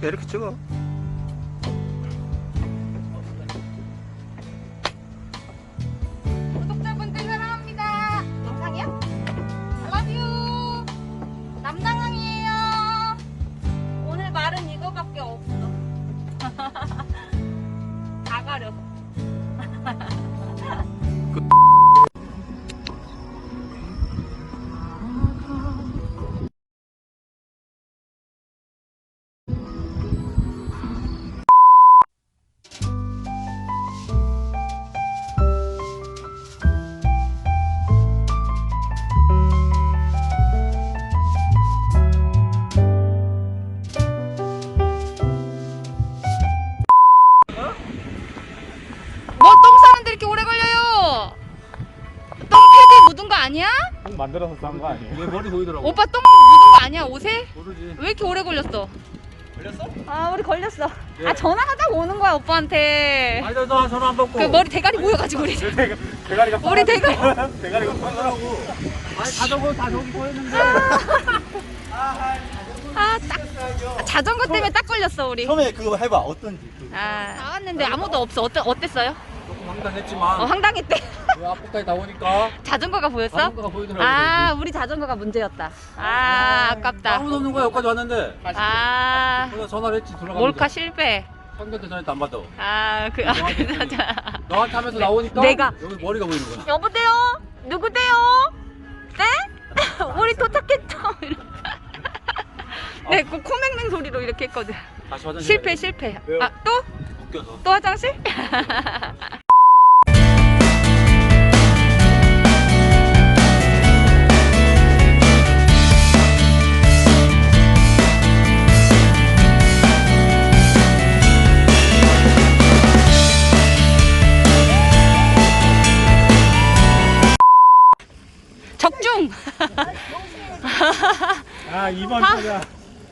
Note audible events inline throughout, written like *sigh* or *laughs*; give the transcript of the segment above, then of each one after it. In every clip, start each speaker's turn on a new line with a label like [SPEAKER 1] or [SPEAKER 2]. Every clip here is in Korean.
[SPEAKER 1] 왜 이렇게 찍어?
[SPEAKER 2] 아니야?
[SPEAKER 3] 꼭 만들어서 싼 거 아니에요?
[SPEAKER 1] 얘 머리 보이더라고.
[SPEAKER 2] 오빠 똥 묻은 거 아니야 옷에?
[SPEAKER 1] 모르지.
[SPEAKER 2] 왜 이렇게 오래 걸렸어?
[SPEAKER 1] 걸렸어?
[SPEAKER 2] 아 우리 걸렸어.
[SPEAKER 1] 예.
[SPEAKER 2] 아 전화하자고 오는 거야 오빠한테.
[SPEAKER 1] 아니 너 전화 안 받고.
[SPEAKER 2] 그 머리 대가리 모여가지고 우리.
[SPEAKER 3] 대가, 대가리가 *laughs*
[SPEAKER 2] 우리 대가리.
[SPEAKER 3] 대가리가
[SPEAKER 1] 하더라고. 아니 자전거 다 저기 보였는데.
[SPEAKER 2] 아 딱. 아, 자전거 때문에 딱 걸렸어 우리.
[SPEAKER 4] 처음에 그거 해봐 어떤지 그.
[SPEAKER 2] 아 나왔는데 아무도 없어. 어때 어땠어요?
[SPEAKER 1] 조금 황당했지만
[SPEAKER 2] 어 황당했대.
[SPEAKER 1] 그 앞까지 나오니까
[SPEAKER 2] 자전거가 보였어?
[SPEAKER 1] 자전거가 보이더라고.
[SPEAKER 2] 아 우리 자전거가 문제였다. 아 아깝다.
[SPEAKER 1] 아무도 없는 거야 여기까지 왔는데.
[SPEAKER 2] 아
[SPEAKER 1] 그래서 전화를 했지 들어가.
[SPEAKER 2] 몰카 실패.
[SPEAKER 1] 상견례 전에도 안 받아.
[SPEAKER 2] 아, 그, 아, 그, 자.
[SPEAKER 1] 너한테 하면서 나오니까
[SPEAKER 2] 내가.
[SPEAKER 1] 여기 머리가 보이는 거야.
[SPEAKER 2] 여보세요? 누구세요? 네? *laughs* 우리 도착했죠? 네, 그 코맹맹 소리로 이렇게 했거든.
[SPEAKER 1] 다시 화장실.
[SPEAKER 2] 실패, 실패.
[SPEAKER 1] 왜요?
[SPEAKER 2] 아, 또?
[SPEAKER 1] 웃겨서.
[SPEAKER 2] 또 화장실?
[SPEAKER 3] 아 2번
[SPEAKER 2] 아.
[SPEAKER 3] 타자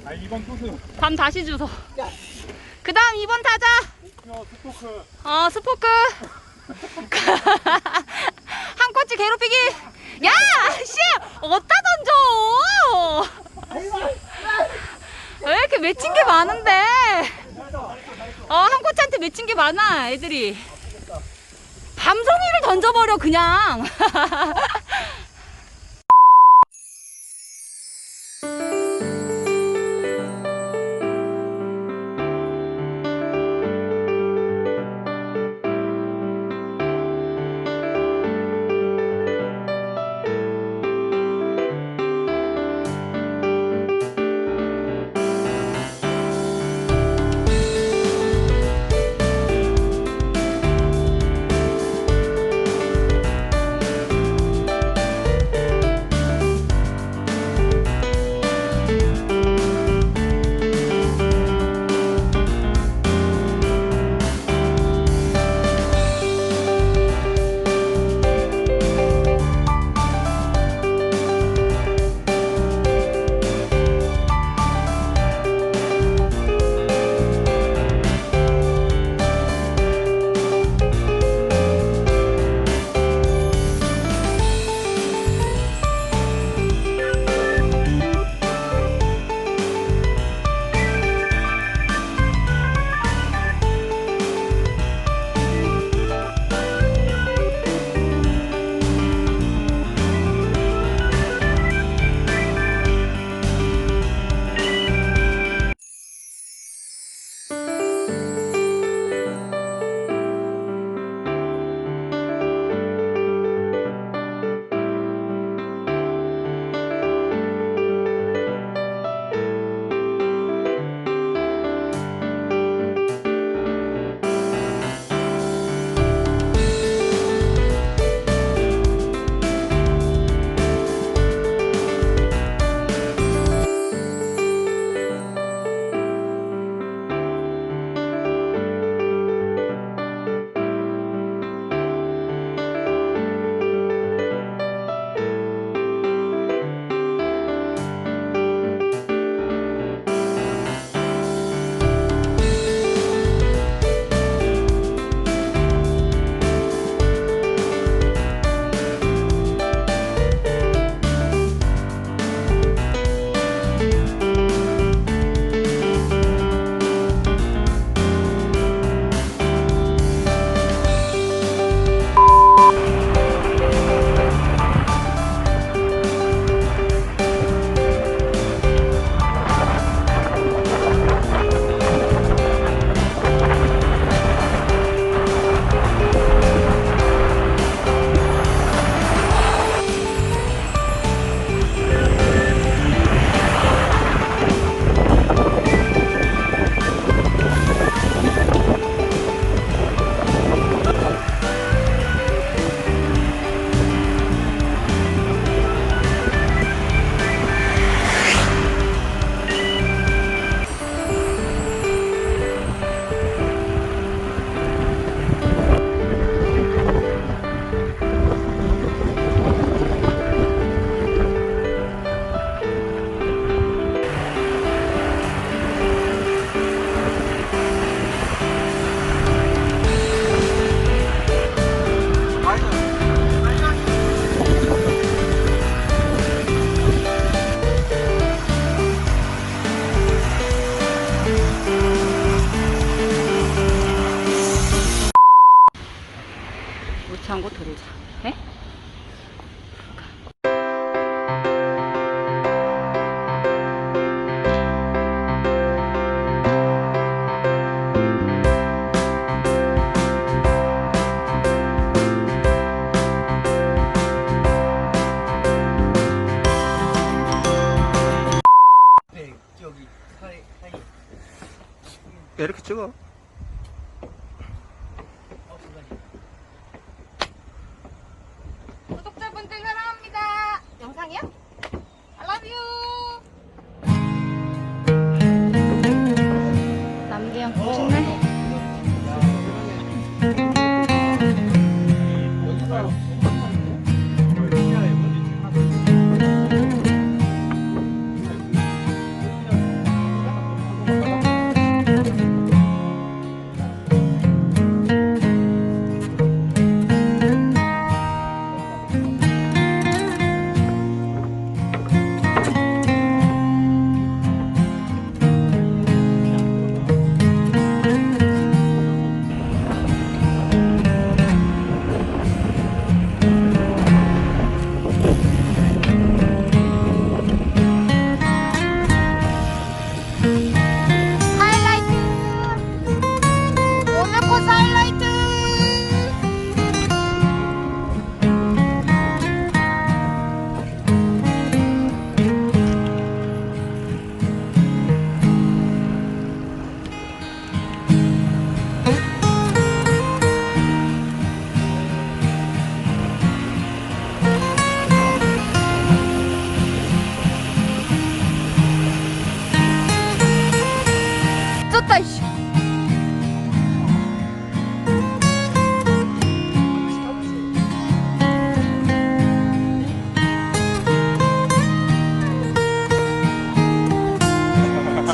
[SPEAKER 3] 아 2번 투수
[SPEAKER 2] 밤 다시 주소. 그 다음 2번 타자.
[SPEAKER 3] 어 스포크
[SPEAKER 2] 어, 스포크. *laughs* 한 꼬치 괴롭히기. 야, 씨, 어디다 던져? 왜 이렇게 맺힌 게 많은데? 어, 한 꼬치한테 맺힌 게 많아, 애들이. 밤송이를 던져버려, 그냥. *laughs* 영상이요?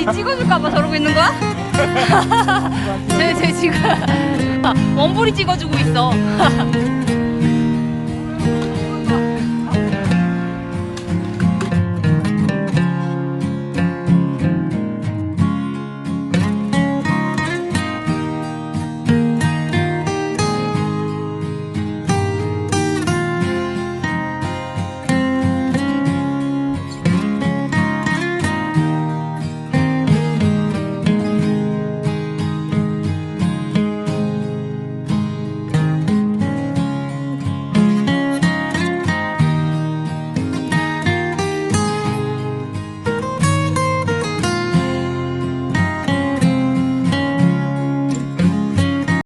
[SPEAKER 2] 지 찍어줄까봐 저러고 있는 거야? *laughs* 쟤, 쟤 지금 *laughs* 원불이 찍어주고 있어. *laughs*